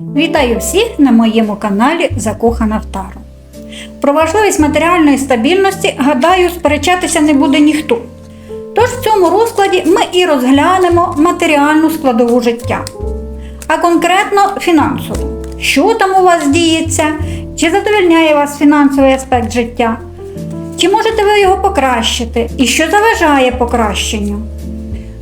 Вітаю всіх на моєму каналі Закохана в Тару. Про важливість матеріальної стабільності, гадаю, сперечатися не буде ніхто. Тож в цьому розкладі ми і розглянемо матеріальну складову життя, а конкретно фінансову. Що там у вас діється, чи задовольняє вас фінансовий аспект життя, чи можете ви його покращити, і що заважає покращенню.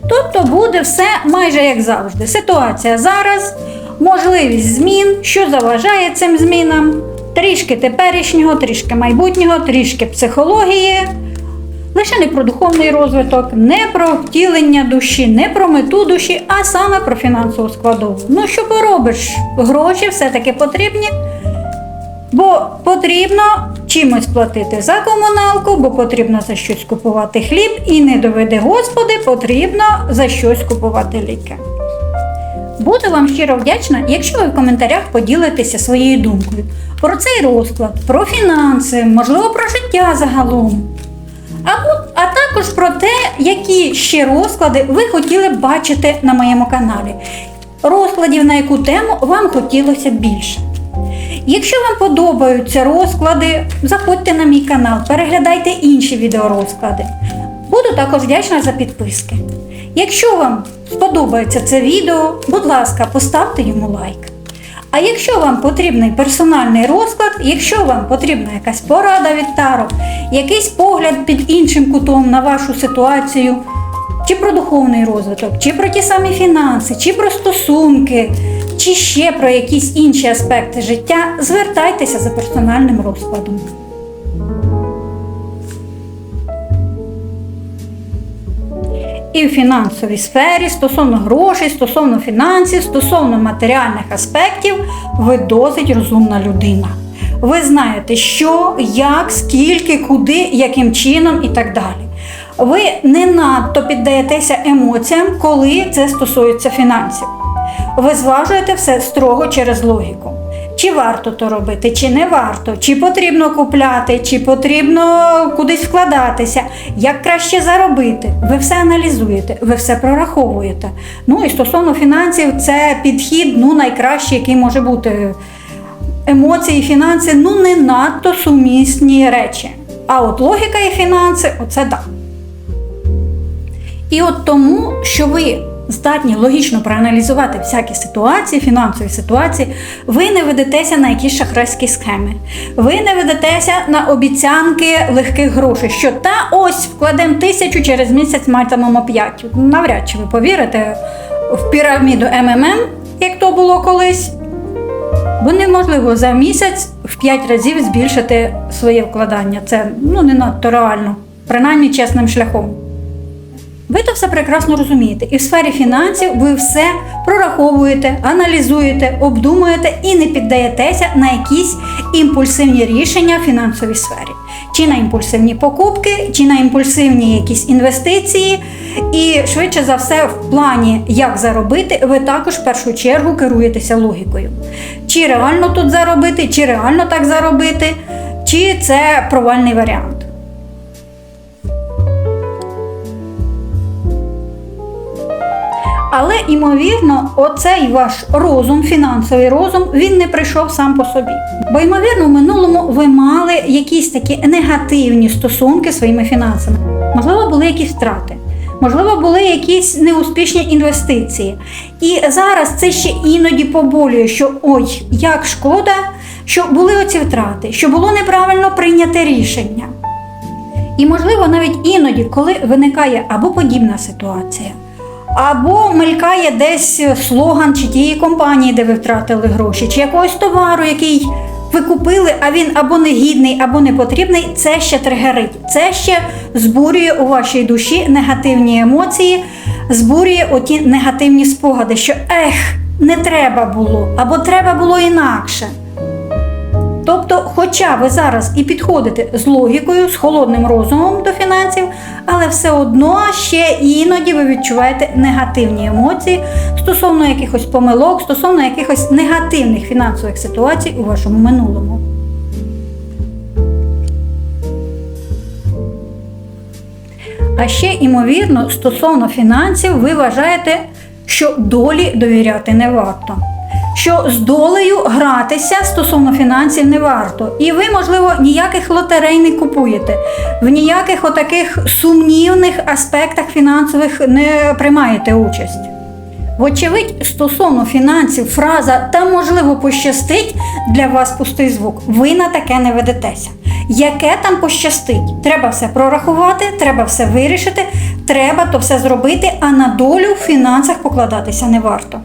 Тобто буде все майже як завжди. Ситуація зараз, можливість змін, що заважає цим змінам, трішки теперішнього, трішки майбутнього, трішки психології. Лише не про духовний розвиток, не про втілення душі, не про мету душі, а саме про фінансову складову. Ну що поробиш? Гроші все-таки потрібні. Бо потрібно чимось платити за комуналку, бо потрібно за щось купувати хліб, і не доведе Господи, потрібно за щось купувати ліки. Буду вам щиро вдячна, якщо ви в коментарях поділитеся своєю думкою про цей розклад, про фінанси, можливо, про життя загалом. Або, а також про те, які ще розклади ви хотіли б бачити на моєму каналі. Розкладів на яку тему вам хотілося більше. Якщо вам подобаються розклади, заходьте на мій канал, переглядайте інші відеорозклади. Буду також вдячна за підписки. Якщо вам сподобається це відео, будь ласка, поставте йому лайк. А якщо вам потрібний персональний розклад, якщо вам потрібна якась порада від Таро, якийсь погляд під іншим кутом на вашу ситуацію, чи про духовний розвиток, чи про ті самі фінанси, чи про стосунки, чи ще про якісь інші аспекти життя, звертайтеся за персональним розкладом. І в фінансовій сфері стосовно грошей, стосовно фінансів, стосовно матеріальних аспектів, ви досить розумна людина. Ви знаєте, що, як, скільки, куди, яким чином і так далі. Ви не надто піддаєтеся емоціям, коли це стосується фінансів. Ви зважуєте все строго через логіку. Чи варто то робити, чи не варто, чи потрібно купляти, чи потрібно кудись вкладатися, як краще заробити. Ви все аналізуєте, ви все прораховуєте. Ну і стосовно фінансів, це підхід ну, найкращий, який може бути. Емоції, фінанси ну не надто сумісні речі. А от логіка і фінанси оце так. І от тому, що ви здатні логічно проаналізувати всякі ситуації, фінансові ситуації, ви не ведетеся на якісь шахрайські схеми. Ви не ведетеся на обіцянки легких грошей, що та ось вкладемо тисячу через місяць матимемо п'ять. Навряд чи ви повірите в піраміду МММ, як то було колись. Бо неможливо за місяць в 5 разів збільшити своє вкладання. Це ну, не надто реально, принаймні чесним шляхом. Ви то все прекрасно розумієте, і в сфері фінансів ви все прораховуєте, аналізуєте, обдумуєте і не піддаєтеся на якісь імпульсивні рішення в фінансовій сфері. Чи на імпульсивні покупки, чи на імпульсивні якісь інвестиції. І швидше за все, в плані, як заробити, ви також в першу чергу керуєтеся логікою. Чи реально тут заробити, чи реально так заробити, чи це провальний варіант. Але, ймовірно, оцей ваш розум, фінансовий розум, він не прийшов сам по собі. Бо, ймовірно, в минулому ви мали якісь такі негативні стосунки своїми фінансами. Можливо, були якісь втрати, можливо, були якісь неуспішні інвестиції. І зараз це ще іноді поболює, що ой, як шкода, що були оці втрати, що було неправильно прийняте рішення. І, можливо, навіть іноді, коли виникає або подібна ситуація, або мелькає десь слоган чи тієї компанії, де ви втратили гроші, чи якогось товару, який ви купили, а він або негідний, або не потрібний, це ще тригерить. Це ще збурює у вашій душі негативні емоції, збурює оті негативні спогади, що ех, не треба було, або треба було інакше. Тобто, хоча ви зараз і підходите з логікою, з холодним розумом до фінансів, але все одно ще іноді ви відчуваєте негативні емоції стосовно якихось помилок, стосовно якихось негативних фінансових ситуацій у вашому минулому. А ще, імовірно, стосовно фінансів, ви вважаєте, що долі довіряти не варто. Що з долею гратися стосовно фінансів не варто. І ви, можливо, ніяких лотерей не купуєте, в ніяких отаких сумнівних аспектах фінансових не приймаєте участь. Вочевидь, стосовно фінансів, фраза та можливо пощастить для вас пустий звук. Ви на таке не ведетеся. Яке там пощастить? Треба все прорахувати, треба все вирішити, треба то все зробити, а на долю в фінансах покладатися не варто.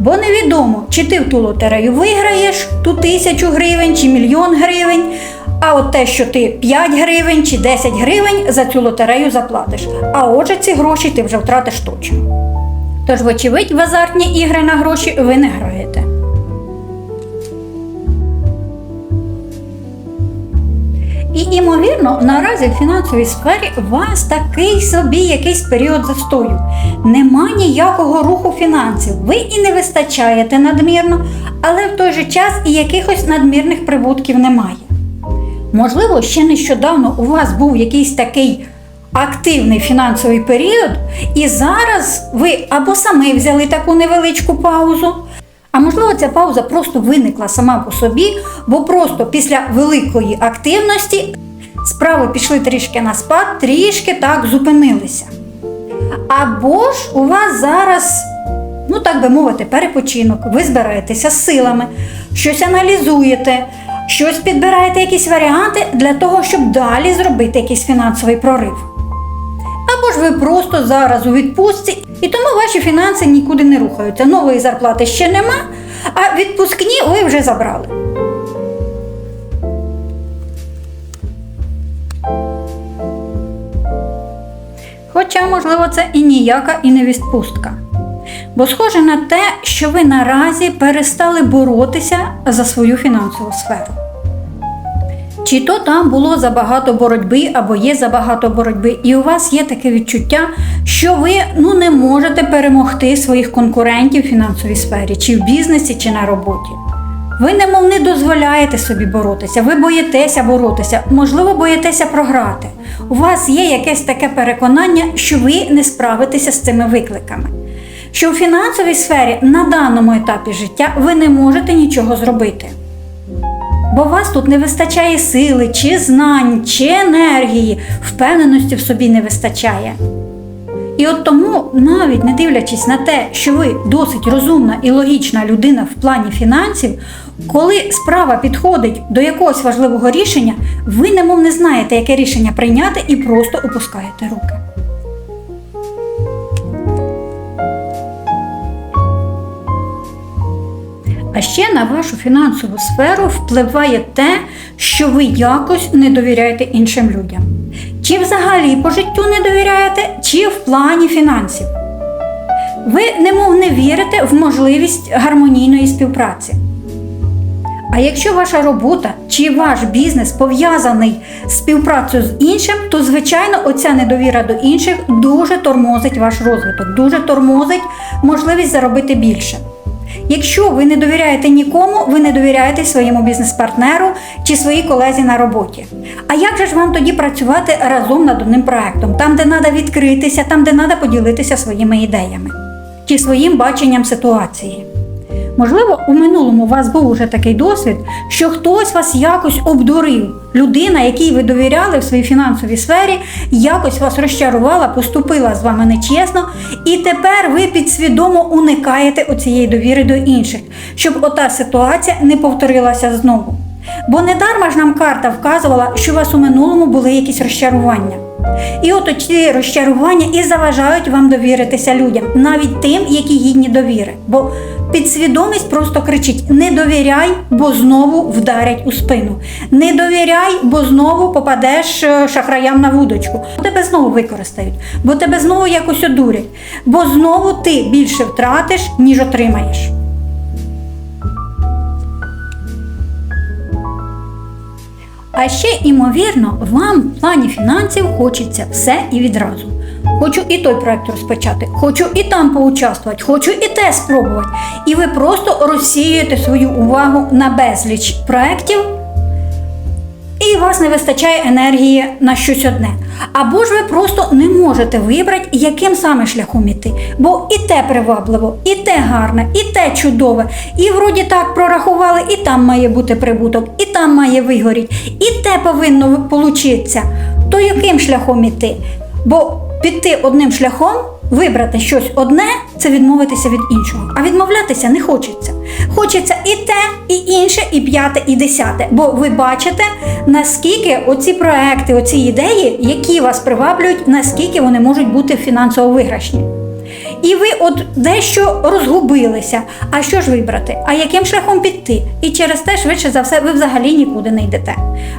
Бо невідомо, чи ти в ту лотерею виграєш ту тисячу гривень чи мільйон гривень, а от те, що ти 5 гривень чи 10 гривень за цю лотерею заплатиш. А отже, ці гроші ти вже втратиш точно. Тож, вочевидь, в азартні ігри на гроші ви не граєте. І, імовірно, наразі в фінансовій сфері у вас такий собі якийсь період застою. Нема ніякого руху фінансів. Ви і не вистачаєте надмірно, але в той же час і якихось надмірних прибутків немає. Можливо, ще нещодавно у вас був якийсь такий активний фінансовий період, і зараз ви або самі взяли таку невеличку паузу, а можливо, ця пауза просто виникла сама по собі, бо просто після великої активності справи пішли трішки на спад, трішки так зупинилися. Або ж у вас зараз, ну так би мовити, перепочинок, ви збираєтеся з силами, щось аналізуєте, щось підбираєте, якісь варіанти для того, щоб далі зробити якийсь фінансовий прорив. Або ж ви просто зараз у відпустці, і тому ваші фінанси нікуди не рухаються. Нової зарплати ще нема, а відпускні ви вже забрали. Хоча, можливо, це і ніяка і не відпустка. Бо схоже на те, що ви наразі перестали боротися за свою фінансову сферу. Чи то там було забагато боротьби або є забагато боротьби, і у вас є таке відчуття, що ви ну, не можете перемогти своїх конкурентів в фінансовій сфері, чи в бізнесі, чи на роботі. Ви немов не дозволяєте собі боротися, ви боїтеся боротися, можливо, боїтеся програти. У вас є якесь таке переконання, що ви не справитеся з цими викликами. Що в фінансовій сфері на даному етапі життя ви не можете нічого зробити. Бо вас тут не вистачає сили, чи знань, чи енергії, впевненості в собі не вистачає. І от тому, навіть не дивлячись на те, що ви досить розумна і логічна людина в плані фінансів, коли справа підходить до якогось важливого рішення, ви немов не знаєте, яке рішення прийняти, і просто опускаєте руки. А ще на вашу фінансову сферу впливає те, що ви якось не довіряєте іншим людям. Чи взагалі по життю не довіряєте, чи в плані фінансів. Ви немов не вірите в можливість гармонійної співпраці. А якщо ваша робота чи ваш бізнес пов'язаний з співпрацею з іншим, то звичайно оця недовіра до інших дуже тормозить ваш розвиток, дуже тормозить можливість заробити більше. Якщо ви не довіряєте нікому, ви не довіряєте своєму бізнес-партнеру чи своїй колезі на роботі. А як же ж вам тоді працювати разом над одним проектом, там, де треба відкритися, там, де треба поділитися своїми ідеями чи своїм баченням ситуації? Можливо, у минулому у вас був уже такий досвід, що хтось вас якось обдурив. Людина, якій ви довіряли в своїй фінансовій сфері, якось вас розчарувала, поступила з вами нечесно, і тепер ви підсвідомо уникаєте оцієї довіри до інших, щоб ота ситуація не повторилася знову. Бо недарма ж нам карта вказувала, що у вас у минулому були якісь розчарування. І от ці розчарування і заважають вам довіритися людям, навіть тим, які гідні довіри. Бо підсвідомість просто кричить: не довіряй, бо знову вдарять у спину. Не довіряй, бо знову попадеш е, шахраям на вудочку. Тебе знову використають, бо тебе знову якось одурять, бо знову ти більше втратиш, ніж отримаєш. А ще, ймовірно, вам в плані фінансів хочеться все і відразу. Хочу і той проект розпочати, хочу і там поучаствувати, хочу і те спробувати. І ви просто розсіюєте свою увагу на безліч проєктів, і у вас не вистачає енергії на щось одне. Або ж ви просто не можете вибрати, яким саме шляхом іти. Бо і те привабливо, і те гарне, і те чудове, і вроді так прорахували, і там має бути прибуток, і там має вигоріти, і те повинно получитися. То яким шляхом іти? Бо піти одним шляхом, вибрати щось одне це відмовитися від іншого. А відмовлятися не хочеться. Хочеться і те, і інше, і п'яте, і десяте. Бо ви бачите, наскільки оці проекти, оці ідеї, які вас приваблюють, наскільки вони можуть бути фінансово виграшні. І ви от дещо розгубилися. А що ж вибрати? А яким шляхом піти? І через те, швидше за все, ви взагалі нікуди не йдете.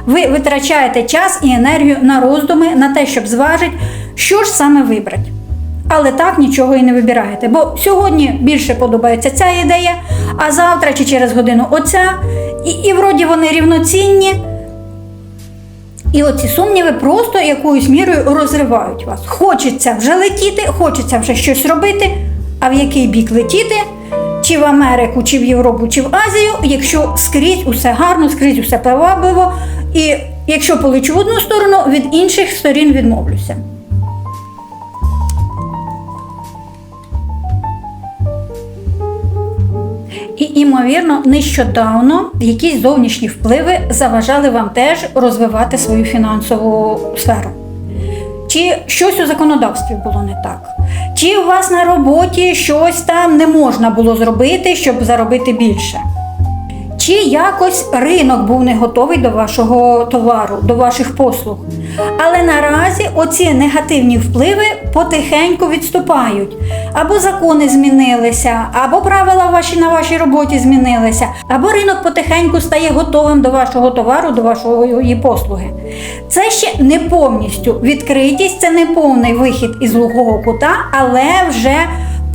Ви витрачаєте час і енергію на роздуми, на те, щоб зважити, що ж саме вибрати. Але так нічого і не вибираєте. Бо сьогодні більше подобається ця ідея, а завтра чи через годину оця. І, і вроді вони рівноцінні. І оці сумніви просто якоюсь мірою розривають вас. Хочеться вже летіти, хочеться вже щось робити. А в який бік летіти? Чи в Америку, чи в Європу, чи в Азію, якщо скрізь усе гарно, скрізь усе привабливо, і якщо полечу в одну сторону, від інших сторін відмовлюся. І, імовірно, нещодавно якісь зовнішні впливи заважали вам теж розвивати свою фінансову сферу. Чи щось у законодавстві було не так? Чи у вас на роботі щось там не можна було зробити, щоб заробити більше? Чи якось ринок був не готовий до вашого товару, до ваших послуг? Але наразі оці негативні впливи потихеньку відступають. Або закони змінилися, або правила ваші на вашій роботі змінилися, або ринок потихеньку стає готовим до вашого товару, до вашої послуги. Це ще не повністю відкритість, це не повний вихід із глухого кута, але вже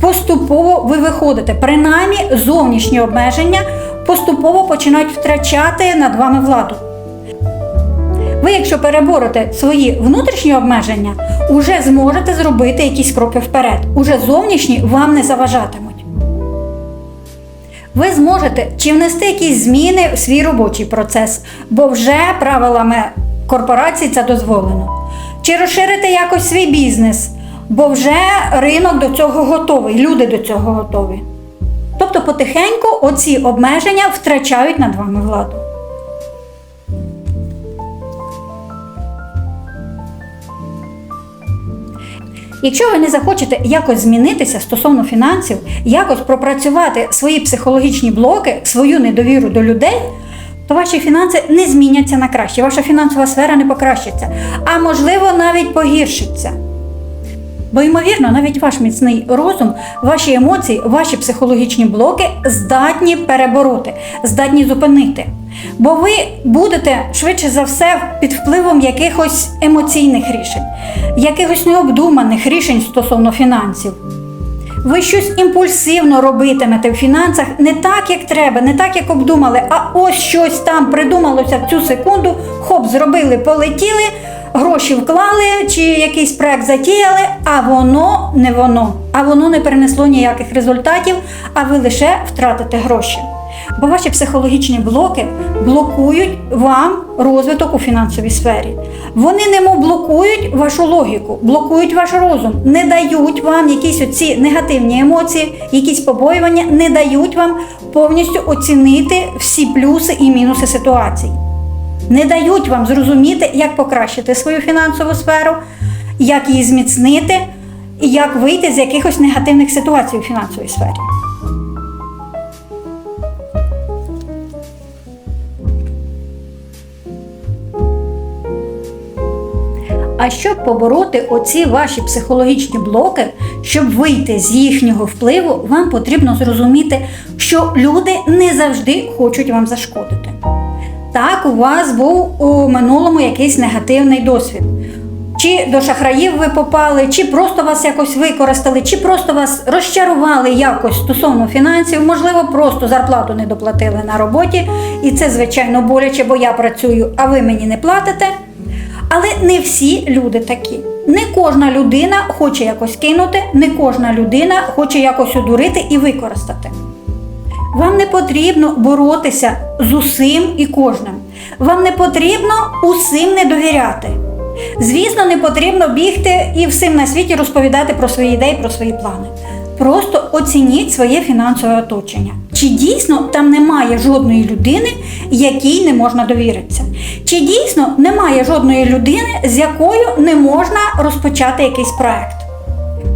поступово ви виходите. Принаймні зовнішні обмеження поступово починають втрачати над вами владу. Ви, якщо переборете свої внутрішні обмеження, уже зможете зробити якісь кроки вперед. Уже зовнішні вам не заважатимуть. Ви зможете чи внести якісь зміни в свій робочий процес, бо вже правилами корпорації це дозволено. Чи розширити якось свій бізнес, бо вже ринок до цього готовий, люди до цього готові. Тобто потихеньку оці обмеження втрачають над вами владу. Якщо ви не захочете якось змінитися стосовно фінансів, якось пропрацювати свої психологічні блоки, свою недовіру до людей, то ваші фінанси не зміняться на краще, ваша фінансова сфера не покращиться, а можливо навіть погіршиться. Бо, ймовірно, навіть ваш міцний розум, ваші емоції, ваші психологічні блоки здатні перебороти, здатні зупинити. Бо ви будете швидше за все під впливом якихось емоційних рішень, якихось необдуманих рішень стосовно фінансів. Ви щось імпульсивно робитимете в фінансах не так, як треба, не так, як обдумали, а ось щось там придумалося в цю секунду, хоп, зробили, полетіли, гроші вклали чи якийсь проект затіяли, а воно не воно, а воно не принесло ніяких результатів, а ви лише втратите гроші. Бо ваші психологічні блоки блокують вам розвиток у фінансовій сфері. Вони немов блокують вашу логіку, блокують ваш розум, не дають вам якісь оці негативні емоції, якісь побоювання, не дають вам повністю оцінити всі плюси і мінуси ситуації. Не дають вам зрозуміти, як покращити свою фінансову сферу, як її зміцнити і як вийти з якихось негативних ситуацій у фінансовій сфері. А щоб побороти оці ваші психологічні блоки, щоб вийти з їхнього впливу, вам потрібно зрозуміти, що люди не завжди хочуть вам зашкодити. Так, у вас був у минулому якийсь негативний досвід. Чи до шахраїв ви попали, чи просто вас якось використали, чи просто вас розчарували якось стосовно фінансів, можливо, просто зарплату не доплатили на роботі, і це, звичайно, боляче, бо я працюю, а ви мені не платите. Але не всі люди такі. Не кожна людина хоче якось кинути, не кожна людина хоче якось одурити і використати. Вам не потрібно боротися з усім і кожним. Вам не потрібно усім не довіряти. Звісно, не потрібно бігти і всім на світі розповідати про свої ідеї, про свої плани. Просто оцініть своє фінансове оточення. Чи дійсно там немає жодної людини, якій не можна довіритися? Чи дійсно немає жодної людини, з якою не можна розпочати якийсь проект?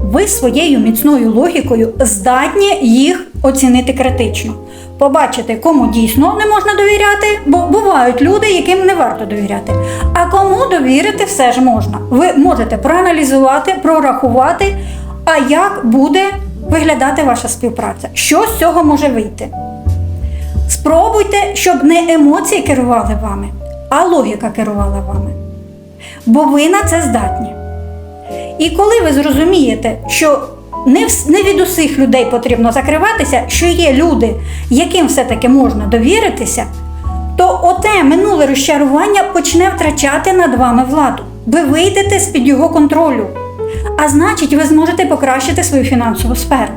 Ви своєю міцною логікою здатні їх оцінити критично. Побачити, кому дійсно не можна довіряти, бо бувають люди, яким не варто довіряти. А кому довірити все ж можна. Ви можете проаналізувати, прорахувати, а як буде виглядати ваша співпраця, що з цього може вийти. Спробуйте, щоб не емоції керували вами, а логіка керувала вами. Бо ви на це здатні. І коли ви зрозумієте, що не, від усіх людей потрібно закриватися, що є люди, яким все-таки можна довіритися, то оте минуле розчарування почне втрачати над вами владу. Ви вийдете з-під його контролю. А значить, ви зможете покращити свою фінансову сферу.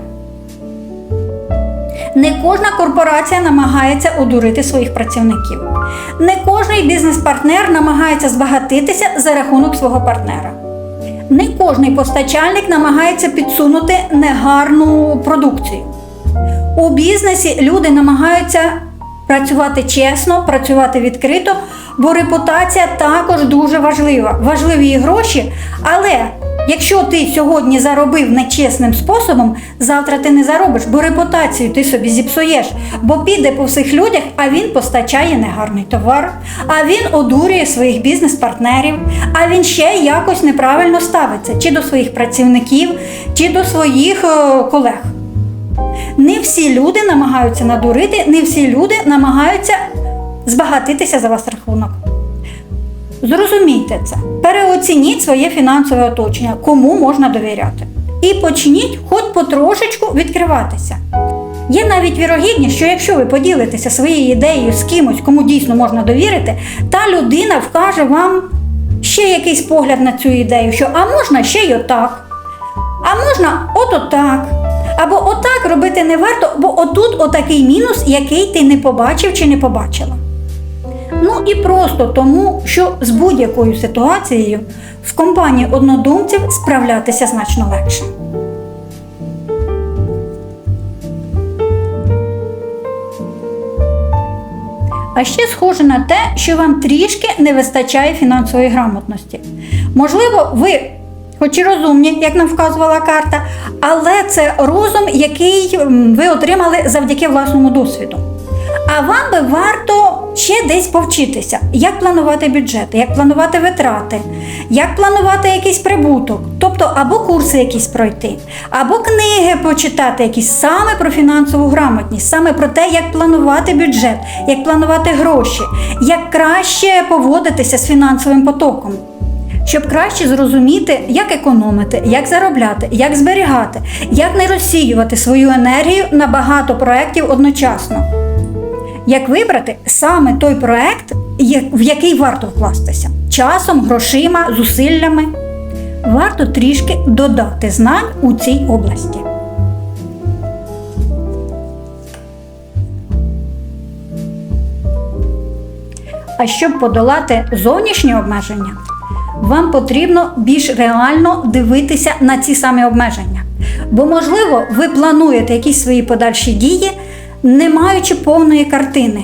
Не кожна корпорація намагається одурити своїх працівників. Не кожний бізнес-партнер намагається збагатитися за рахунок свого партнера. Не кожний постачальник намагається підсунути негарну продукцію. У бізнесі люди намагаються працювати чесно, працювати відкрито, бо репутація також дуже важлива. Важливі і гроші, але якщо ти сьогодні заробив нечесним способом, завтра ти не заробиш, бо репутацію ти собі зіпсуєш, бо піде по всіх людях, а він постачає негарний товар, а він одурює своїх бізнес-партнерів, а він ще якось неправильно ставиться чи до своїх працівників, чи до своїх е, колег. Не всі люди намагаються надурити, не всі люди намагаються збагатитися за вас рахунок. Зрозумійте це, переоцініть своє фінансове оточення, кому можна довіряти. І почніть хоч потрошечку відкриватися. Є навіть вірогідність, що якщо ви поділитеся своєю ідеєю з кимось, кому дійсно можна довірити, та людина вкаже вам ще якийсь погляд на цю ідею, що а можна ще й отак. А можна от отак. Або отак робити не варто, бо отут отакий мінус, який ти не побачив чи не побачила. Ну і просто тому, що з будь-якою ситуацією в компанії однодумців справлятися значно легше. А ще схоже на те, що вам трішки не вистачає фінансової грамотності. Можливо, ви, хоч і розумні, як нам вказувала карта, але це розум, який ви отримали завдяки власному досвіду. А вам би варто ще десь повчитися, як планувати бюджети, як планувати витрати, як планувати якийсь прибуток, тобто або курси якісь пройти, або книги почитати якісь саме про фінансову грамотність, саме про те, як планувати бюджет, як планувати гроші, як краще поводитися з фінансовим потоком. Щоб краще зрозуміти, як економити, як заробляти, як зберігати, як не розсіювати свою енергію на багато проєктів одночасно. Як вибрати саме той проект, в який варто вкластися часом, грошима, зусиллями. Варто трішки додати знань у цій області. А щоб подолати зовнішні обмеження, вам потрібно більш реально дивитися на ці самі обмеження. Бо, можливо, ви плануєте якісь свої подальші дії, не маючи повної картини.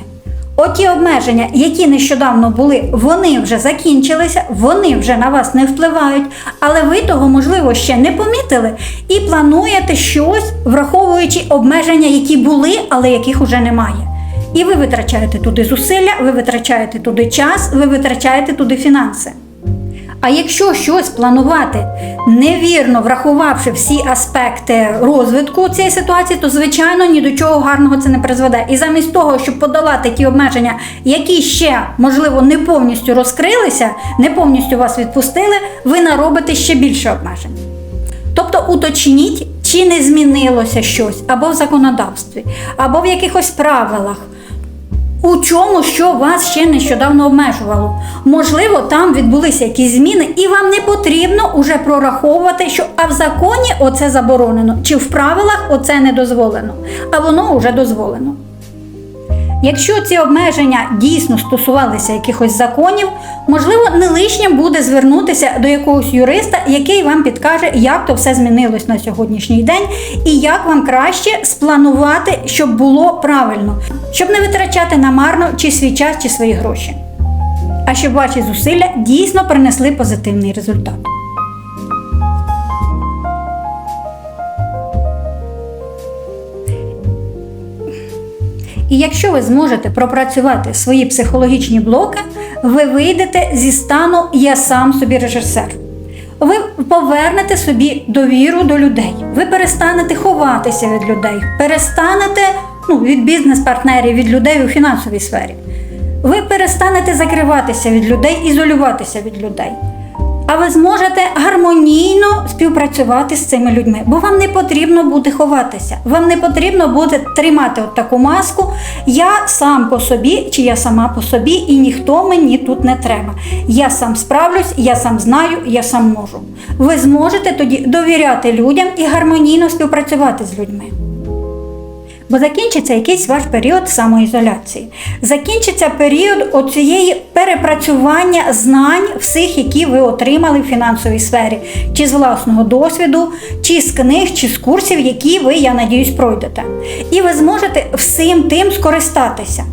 Оті обмеження, які нещодавно були, вони вже закінчилися, вони вже на вас не впливають, але ви того, можливо, ще не помітили і плануєте щось, враховуючи обмеження, які були, але яких уже немає. І ви витрачаєте туди зусилля, ви витрачаєте туди час, ви витрачаєте туди фінанси. А якщо щось планувати, невірно врахувавши всі аспекти розвитку цієї ситуації, то звичайно ні до чого гарного це не призведе. І замість того, щоб подолати ті обмеження, які ще можливо не повністю розкрилися, не повністю вас відпустили, ви наробите ще більше обмежень. Тобто уточніть, чи не змінилося щось або в законодавстві, або в якихось правилах. У чому, що вас ще нещодавно обмежувало. Можливо, там відбулися якісь зміни, і вам не потрібно уже прораховувати, що а в законі оце заборонено, чи в правилах оце не дозволено, а воно вже дозволено. Якщо ці обмеження дійсно стосувалися якихось законів, можливо, не лишнім буде звернутися до якогось юриста, який вам підкаже, як то все змінилось на сьогоднішній день, і як вам краще спланувати, щоб було правильно, щоб не витрачати намарно чи свій час, чи свої гроші. А щоб ваші зусилля дійсно принесли позитивний результат. І якщо ви зможете пропрацювати свої психологічні блоки, ви вийдете зі стану Я сам собі режисер. Ви повернете собі довіру до людей. Ви перестанете ховатися від людей, перестанете ну, від бізнес-партнерів, від людей у фінансовій сфері. Ви перестанете закриватися від людей, ізолюватися від людей. А ви зможете гармонійно співпрацювати з цими людьми, бо вам не потрібно буде ховатися, вам не потрібно буде тримати от таку маску. Я сам по собі, чи я сама по собі, і ніхто мені тут не треба. Я сам справлюсь, я сам знаю, я сам можу. Ви зможете тоді довіряти людям і гармонійно співпрацювати з людьми. Бо закінчиться якийсь ваш період самоізоляції. Закінчиться період оцієї перепрацювання знань всіх, які ви отримали в фінансовій сфері, чи з власного досвіду, чи з книг, чи з курсів, які ви, я надіюсь, пройдете. І ви зможете всім тим скористатися.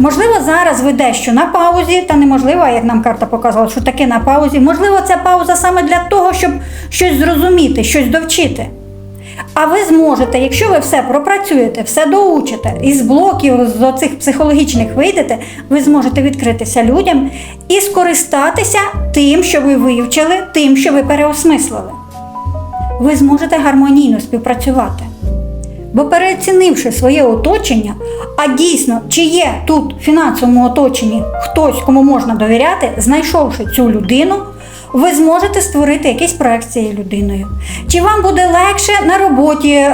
Можливо, зараз ви дещо на паузі, та неможливо, як нам карта показувала, що таке на паузі. Можливо, ця пауза саме для того, щоб щось зрозуміти, щось довчити. А ви зможете, якщо ви все пропрацюєте, все доучите, із блоків з оцих психологічних вийдете, ви зможете відкритися людям і скористатися тим, що ви вивчили, тим, що ви переосмислили. Ви зможете гармонійно співпрацювати. Бо переоцінивши своє оточення, а дійсно, чи є тут в фінансовому оточенні хтось, кому можна довіряти, знайшовши цю людину, ви зможете створити якийсь проект з цією людиною. Чи вам буде легше на роботі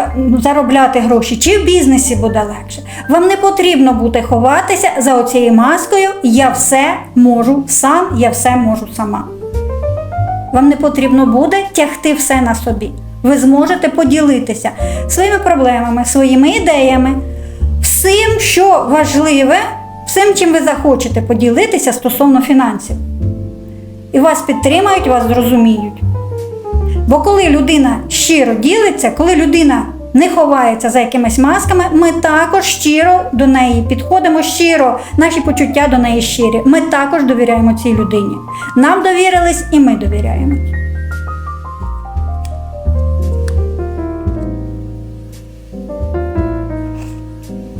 заробляти гроші, чи в бізнесі буде легше. Вам не потрібно буде ховатися за оцією маскою Я все можу сам, я все можу сама. Вам не потрібно буде тягти все на собі. Ви зможете поділитися своїми проблемами, своїми ідеями, всім, що важливе, всім, чим ви захочете поділитися стосовно фінансів. І вас підтримають, вас зрозуміють. Бо коли людина щиро ділиться, коли людина не ховається за якимись масками, ми також щиро до неї підходимо щиро, наші почуття до неї щирі. Ми також довіряємо цій людині. Нам довірились і ми довіряємо.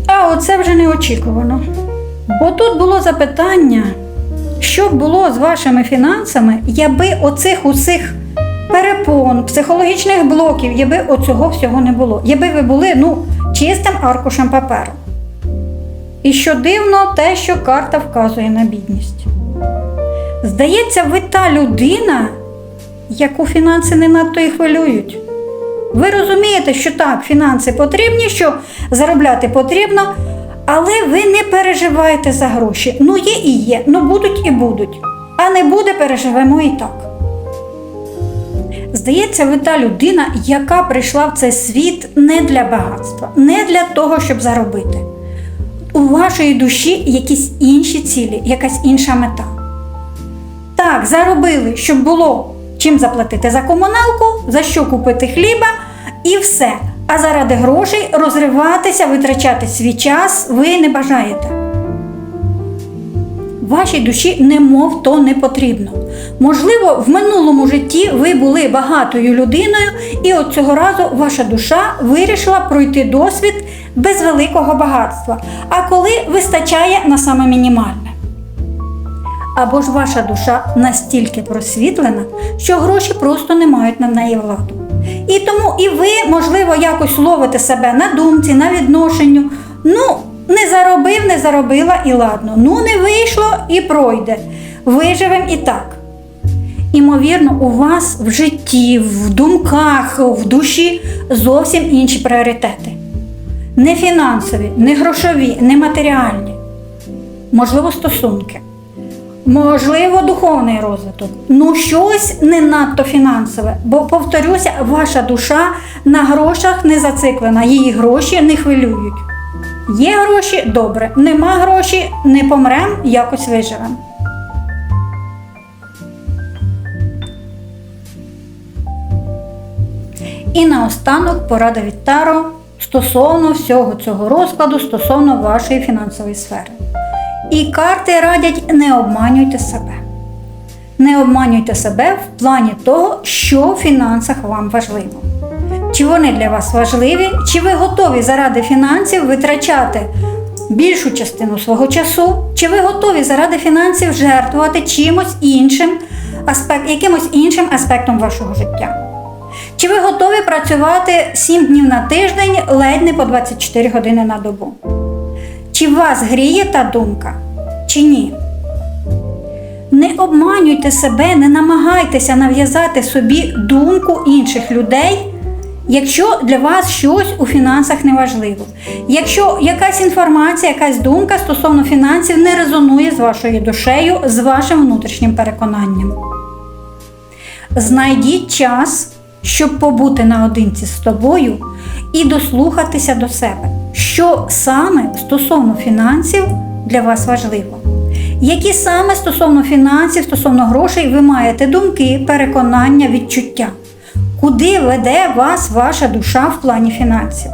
А оце вже неочікувано. Бо тут було запитання, що б було з вашими фінансами, якби оцих усіх перепон, психологічних блоків, якби оцього всього не було. Якби ви були ну, чистим аркушем паперу. І що дивно, те, що карта вказує на бідність. Здається, ви та людина, яку фінанси не надто і хвилюють. Ви розумієте, що так, фінанси потрібні, що заробляти потрібно, але ви не переживаєте за гроші. Ну, є і є, ну будуть і будуть. А не буде, переживемо і так. Здається, ви та людина, яка прийшла в цей світ не для багатства, не для того, щоб заробити. У вашої душі якісь інші цілі, якась інша мета. Так, заробили, щоб було чим заплатити за комуналку, за що купити хліба і все. А заради грошей розриватися, витрачати свій час ви не бажаєте. Вашій душі немов то не потрібно. Можливо, в минулому житті ви були багатою людиною, і от цього разу ваша душа вирішила пройти досвід без великого багатства, а коли вистачає на саме мінімальне. Або ж ваша душа настільки просвітлена, що гроші просто не мають на неї владу. І тому і ви, можливо, якось ловите себе на думці, на відношенню. Ну, не заробив, не заробила і ладно. Ну, не вийшло і пройде. Виживем і так. Імовірно, у вас в житті, в думках, в душі зовсім інші пріоритети. Не фінансові, не грошові, не матеріальні. можливо, стосунки, можливо, духовний розвиток. Ну, щось не надто фінансове. Бо, повторюся, ваша душа на грошах не зациклена, її гроші не хвилюють. Є гроші добре, нема гроші, не помрем, якось виживемо. І наостанок порада від Таро стосовно всього цього розкладу, стосовно вашої фінансової сфери. І карти радять не обманюйте себе. Не обманюйте себе в плані того, що в фінансах вам важливо. Чи вони для вас важливі, чи ви готові заради фінансів витрачати більшу частину свого часу, чи ви готові заради фінансів жертвувати чимось іншим, аспект, якимось іншим аспектом вашого життя? Чи ви готові працювати 7 днів на тиждень, ледь не по 24 години на добу? Чи вас гріє та думка, чи ні? Не обманюйте себе, не намагайтеся нав'язати собі думку інших людей, якщо для вас щось у фінансах не важливо. Якщо якась інформація, якась думка стосовно фінансів не резонує з вашою душею, з вашим внутрішнім переконанням. Знайдіть час, щоб побути наодинці з тобою і дослухатися до себе, що саме стосовно фінансів для вас важливо. Які саме стосовно фінансів, стосовно грошей ви маєте думки, переконання, відчуття? Куди веде вас ваша душа в плані фінансів?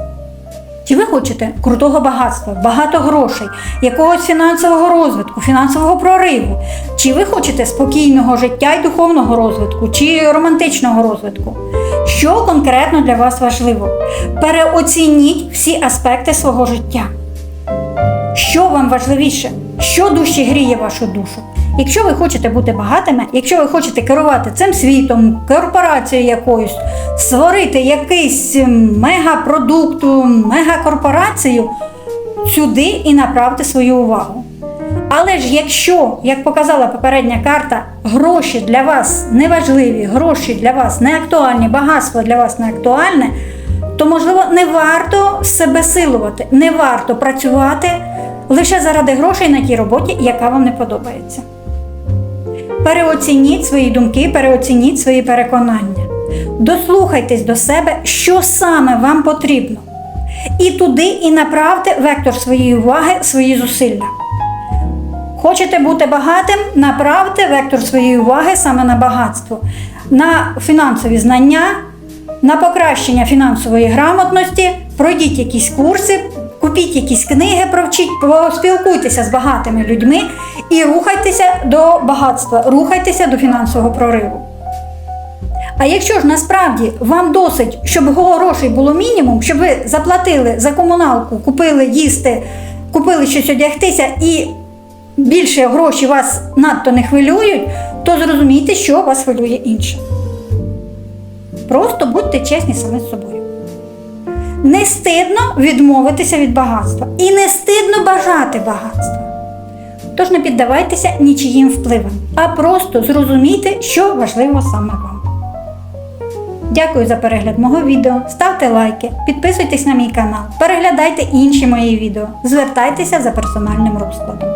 Чи ви хочете крутого багатства, багато грошей, якогось фінансового розвитку, фінансового прориву? Чи ви хочете спокійного життя і духовного розвитку, чи романтичного розвитку? Що конкретно для вас важливо? Переоцініть всі аспекти свого життя. Що вам важливіше? Що душі гріє вашу душу? Якщо ви хочете бути багатими, якщо ви хочете керувати цим світом, корпорацією якоюсь, створити якийсь мегапродукт, мегакорпорацію, сюди і направте свою увагу. Але ж якщо, як показала попередня карта, гроші для вас не важливі, гроші для вас не актуальні, багатство для вас не актуальне, то можливо не варто себе силувати, не варто працювати лише заради грошей на тій роботі, яка вам не подобається. Переоцініть свої думки, переоцініть свої переконання. Дослухайтесь до себе, що саме вам потрібно. І туди і направте вектор своєї уваги, свої зусилля. Хочете бути багатим, направте вектор своєї уваги саме на багатство, на фінансові знання, на покращення фінансової грамотності, пройдіть якісь курси, купіть якісь книги, провчіть, поспілкуйтеся з багатими людьми і рухайтеся до багатства, рухайтеся до фінансового прориву. А якщо ж насправді вам досить, щоб грошей було мінімум, щоб ви заплатили за комуналку, купили їсти, купили щось одягтися і більше гроші вас надто не хвилюють, то зрозумійте, що вас хвилює інше. Просто будьте чесні самі з собою. Не стидно відмовитися від багатства і не стидно бажати багатства. Тож не піддавайтеся нічиїм впливам, а просто зрозумійте, що важливо саме вам. Дякую за перегляд мого відео. Ставте лайки, підписуйтесь на мій канал, переглядайте інші мої відео, звертайтеся за персональним розкладом.